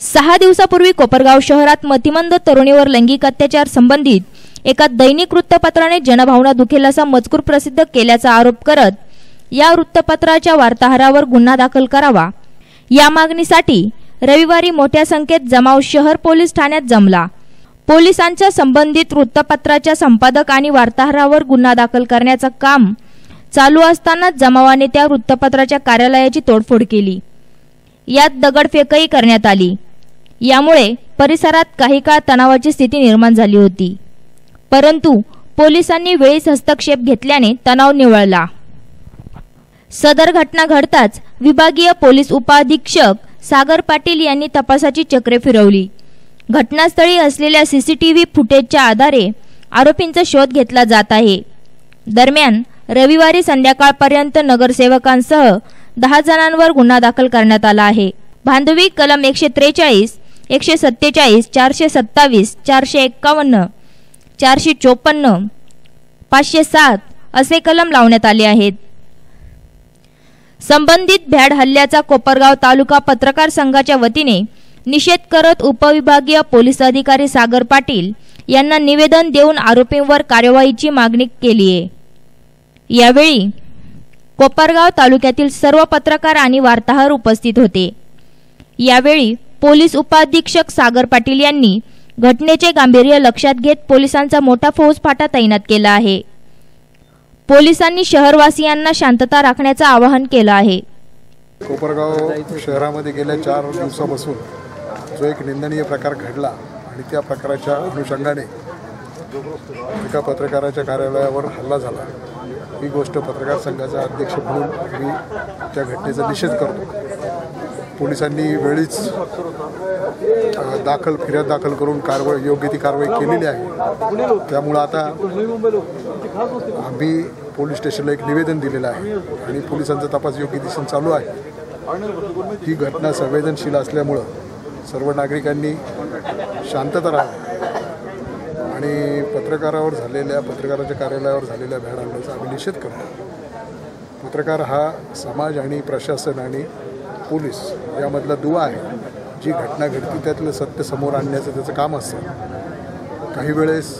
सहा दिवसापूर्वी कोपरगाव शहरात मतिमंद तरुणीवर लैंगिक अत्याचार संबंधित एका दैनिक वृत्तपत्राने जनभावना दुखेल असा मजकूर प्रसिद्ध केल्याचा आरोप करत या वृत्तपत्राच्या वार्ताहरावर गुन्हा दाखल करावा. या मागणीसाठी रविवारी मोठ्या संख्येत जमाव शहर पोलीस ठाण्यात जमला. पोलिसांच्या संबंधित वृत्तपत्राच्या संपादक आणि वार्ताहरावर गुन्हा दाखल करण्याचं काम चालू असतानाच जमावाने त्या वृत्तपत्राच्या कार्यालयाची तोडफोड केली. यात दगडफेकही करण्यात आली. यामुळे परिसरात काही काळ तणावाची स्थिती निर्माण झाली होती. परंतु पोलिसांनी वेळीच हस्तक्षेप घेतल्याने तणाव निवळला. सदर घटना घडताच विभागीय पोलीस उपाधीक्षक सागर पाटील यांनी तपासाची चक्रे फिरवली. घटनास्थळी असलेल्या सी सी टी व्ही फुटेजच्या आधारे आरोपींचा शोध घेतला जात आहे. दरम्यान रविवारी संध्याकाळपर्यंत नगरसेवकांसह दहा जणांवर गुन्हा दाखल करण्यात आला आहे. बांधवी कलम एकशे त्रेचाळीस एकशे सत्तेचाळीस चारशे सत्तावीस चारशे एक्कावन्न चारशे चोपन्न पाचशे सात असे कलम लावण्यात आले आहेत. संबंधित भ्याड हल्ल्याचा कोपरगाव तालुका पत्रकार संघाच्या वतीने निषेध करत उपविभागीय पोलीस अधिकारी सागर पाटील यांना निवेदन देऊन आरोपींवर कार्यवाहीची मागणी केली आहे. यावेळी कोपरगाव तालुक्यातील सर्व पत्रकार आणि वार्ताहर उपस्थित होते. यावेळी पोलीस उपाधीक्षक सागर पाटील यांनी घटनेचे गांभीर्य लक्षात घेत पोलिसांचा मोठा फौजफाटा तैनात केला आहे. पोलिसांनी शहरवासियांना शांतता राखण्याचं आवाहन केलं आहे. कोपरगाव शहरामध्ये गेल्या चार दिवसापासून जो एक निंदनीय प्रकार घडला आणि त्या प्रकाराच्या अनुषंगाने एका पत्रकाराच्या कार्यालयावर हल्ला झाला. ही गोष्ट पत्रकार संघाचा अध्यक्ष म्हणून मी त्या घटनेचा निषेध करतो. पोलिसांनी वेळीच दाखल फिर्याद दाखल करून कारवाई योग्य ती कारवाई केलेली आहे. त्यामुळं आता आम्ही पोलीस स्टेशनला एक निवेदन दिलेलं आहे आणि पोलिसांचा तपास योग्य दिशेने चालू आहे. ही घटना संवेदनशील असल्यामुळं सर्व नागरिकांनी शांतता राहावी. आणि पत्रकारावर झालेल्या पत्रकाराच्या कार्यालयावर झालेल्या भ्याड आम्ही निषेध करतो. पत्रकार हा समाज आणि प्रशासन आणि पोलीस यामधला दुवा आहे. जी घटना घडती त्यातलं सत्य समोर आणण्याचं त्याचं काम असतं. काही वेळेस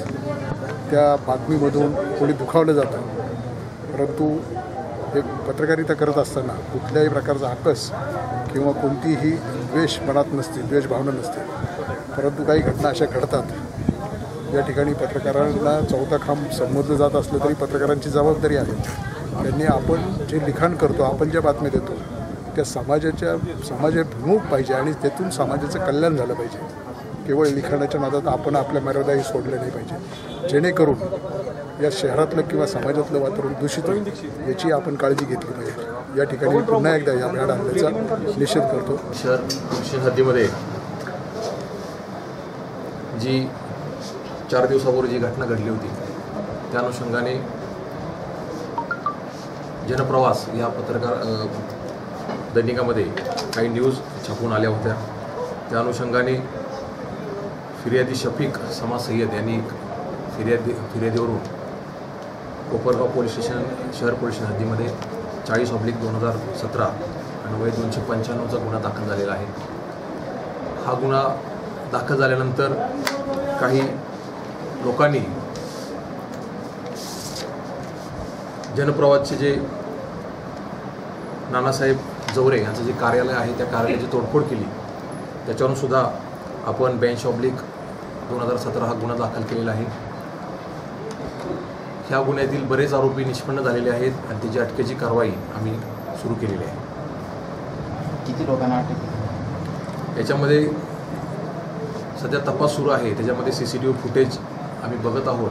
त्या बातमीमधून कोणी दुखावलं जातं. परंतु एक पत्रकारिता करत असताना कुठल्याही प्रकारचा आकस किंवा कोणतीही द्वेष मनात नसते द्वेषभावना नसते. परंतु काही घटना अशा घडतात. या ठिकाणी पत्रकारांना चौथा खांब संबोधलं जात असलं तरी पत्रकारांची जबाबदारी आहे. त्यांनी आपण जे लिखाण करतो आपण ज्या बातम्या देतो त्या समाजाच्या समाजाभिमुख पाहिजे आणि त्यातून समाजाचं कल्याण झालं पाहिजे. केवळ लिखाणाच्या नादात आपण आपल्या मर्यादाही सोडल्या नाही पाहिजे. जेणेकरून या शहरातलं किंवा समाजातलं वातावरण दूषित होईल याची आपण काळजी घेतली पाहिजे. या ठिकाणी पुन्हा एकदा या भ्याड हल्ल्याचा निषेध करतो. शहर हद्दीमध्ये जी चार दिवसापूर्वी जी घटना घडली होती त्या अनुषंगाने जनप्रवास या पत्रकार दैनिकामध्ये काही न्यूज छापून आल्या होत्या. त्या अनुषंगाने फिर्यादी शफीक समाज सय्यद यांनी फिर्यादी फिर्यादीवरून कोपरगाव पोलीस स्टेशन शहर पोलीस हद्दीमध्ये चाळीस ऑब्लिक दोन हजार सतरा अन्वये दोनशे पंच्याण्णवचा गुन्हा दाखल झालेला आहे. हा गुन्हा दाखल झाल्यानंतर काही लोकांनी जनप्रवादचे जे नानासाहेब जवरे यांचं जे कार्यालय आहे त्या कार्यालयाची तोडफोड केली. त्याच्यावरून सुद्धा आपण बेंच ऑब्लिक दोन हजार सतरा हा गुन्हा दाखल केलेला आहे. ह्या गुन्ह्यातील बरेच आरोपी निष्पन्न झालेले आहेत आणि त्याची अटकेची कारवाई आम्ही सुरू केलेली आहे. किती लोकांना अटक केली? याच्यामध्ये सध्या तपास सुरू आहे. त्याच्यामध्ये C C T V footage आम्ही बघत आहोत.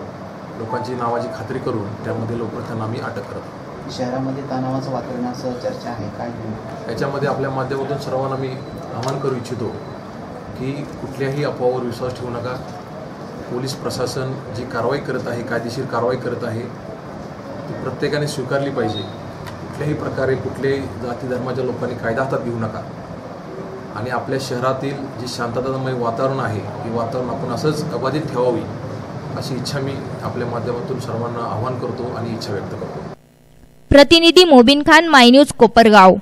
लोकांची नावाची खात्री करून त्यामध्ये लवकर त्यांना आम्ही अटक करत आहोत. शहरामध्ये तणावाचं वातावरण असं चर्चा आहे काय याच्यामध्ये आपल्या माध्यमातून सर्वांना मी आवाहन करू इच्छितो की कुठल्याही अफवावर विश्वास ठेवू नका. पोलीस प्रशासन जी कारवाई करत आहे कायदेशीर कारवाई करत आहे ती प्रत्येकाने स्वीकारली पाहिजे. कुठल्याही प्रकारे कुठल्याही जाती धर्माच्या लोकांनी कायदा हातात घेऊ नका. आणि आपल्या शहरातील जी शांततामय वातावरण आहे हे वातावरण आपण असंच अबाधित ठेवावी अशी इच्छा मी आपल्या माध्यमातून सर्वांना आवाहन करतो आणि इच्छा व्यक्त करतो. प्रतिनिधी मोबिन खान माय न्यूज कोपरगाव.